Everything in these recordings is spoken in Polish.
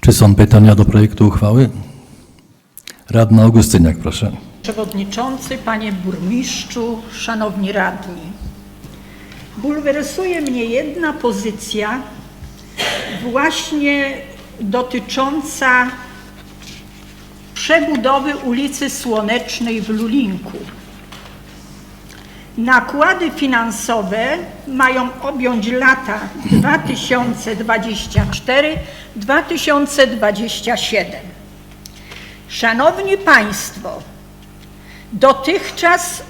Czy są pytania do projektu uchwały? Radna Augustyniak, proszę. Przewodniczący, panie burmistrzu, szanowni radni. Bulwersuje mnie jedna pozycja właśnie dotycząca przebudowy ulicy Słonecznej w Lulinku. Nakłady finansowe mają objąć lata 2024-2027. Szanowni Państwo, dotychczas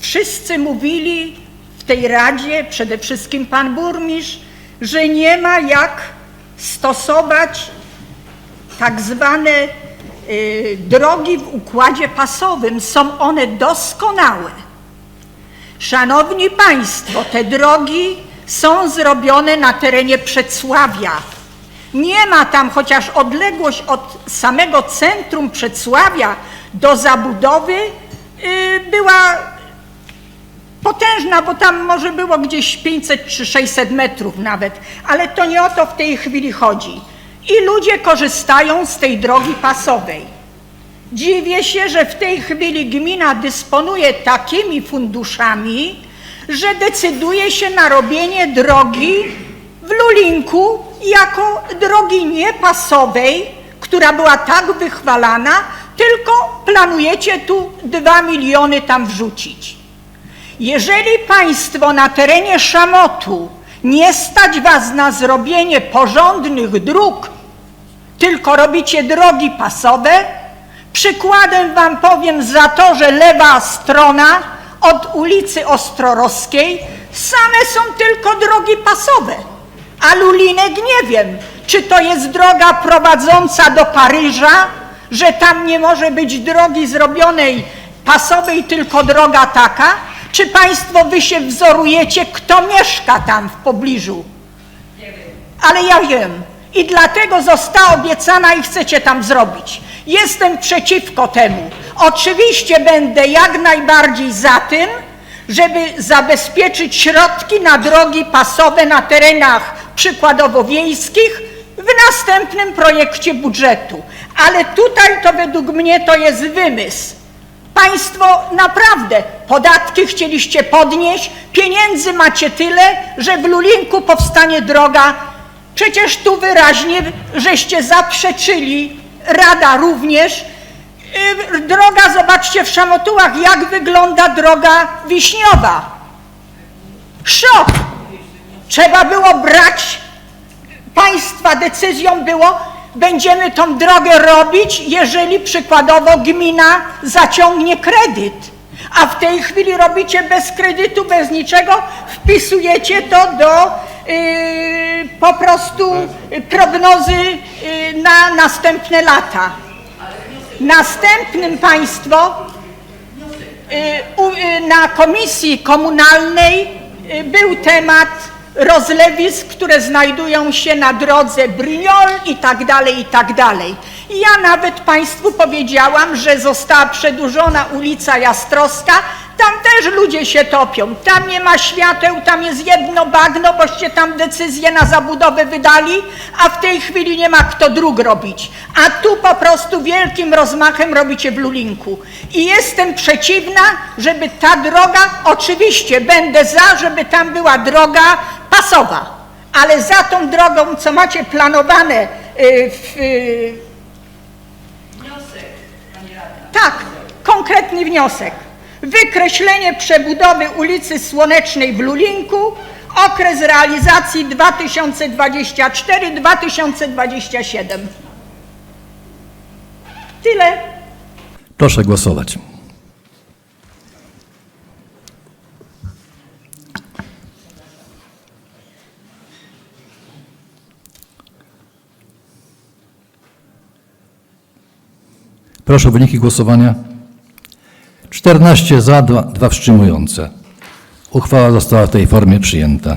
wszyscy mówili w tej Radzie, przede wszystkim Pan Burmistrz, że nie ma jak stosować tak zwane y, drogi w układzie pasowym. Są one doskonałe. Szanowni Państwo, te drogi są zrobione na terenie Przedsławia. Nie ma tam, chociaż odległość od samego centrum Przedsławia do zabudowy y, była potężna, bo tam może było gdzieś 500 czy 600 metrów nawet, ale to nie o to w tej chwili chodzi. I ludzie korzystają z tej drogi pasowej. Dziwię się, że w tej chwili gmina dysponuje takimi funduszami, że decyduje się na robienie drogi w Lulinku jako drogi niepasowej, która była tak wychwalana, tylko planujecie tu dwa miliony tam wrzucić. Jeżeli Państwo na terenie Szamotu nie stać Was na zrobienie porządnych dróg, tylko robicie drogi pasowe, przykładem Wam powiem za to, że lewa strona od ulicy Ostrorowskiej same są tylko drogi pasowe, a Lulinek nie wiem, czy to jest droga prowadząca do Paryża, że tam nie może być drogi zrobionej pasowej, tylko droga taka, czy Państwo Wy się wzorujecie, kto mieszka tam w pobliżu? Ale ja wiem. I dlatego została obiecana i chcecie tam zrobić. Jestem przeciwko temu. Oczywiście będę jak najbardziej za tym, żeby zabezpieczyć środki na drogi pasowe na terenach przykładowo wiejskich w następnym projekcie budżetu. Ale tutaj to według mnie to jest wymysł. Państwo naprawdę podatki chcieliście podnieść, pieniędzy macie tyle, że w Lulinku powstanie droga. Przecież tu wyraźnie żeście zaprzeczyli, Rada również. Droga, zobaczcie w Szamotułach, jak wygląda droga wiśniowa. Szok! Trzeba było brać państwa decyzją było, będziemy tą drogę robić, jeżeli przykładowo gmina zaciągnie kredyt. A w tej chwili robicie bez kredytu, bez niczego, wpisujecie to do yy, po prostu prognozy yy, na następne lata. Następnym państwo Y, y, na komisji komunalnej y, był temat rozlewisk, które znajdują się na drodze Brniol i tak dalej, i tak dalej. Ja nawet Państwu powiedziałam, że została przedłużona ulica Jastrowska, tam też ludzie się topią, tam nie ma świateł, tam jest jedno bagno, boście tam decyzję na zabudowę wydali, a w tej chwili nie ma kto dróg robić. A tu po prostu wielkim rozmachem robicie w Lulinku. I jestem przeciwna, żeby ta droga, oczywiście będę za, żeby tam była droga pasowa, ale za tą drogą, co macie planowane y, w, y, tak, konkretny wniosek. Wykreślenie przebudowy ulicy Słonecznej w Lulinku, okres realizacji 2024-2027. Tyle. Proszę głosować. Proszę o wyniki głosowania. 14 za, 2, 2 wstrzymujące. Uchwała została w tej formie przyjęta.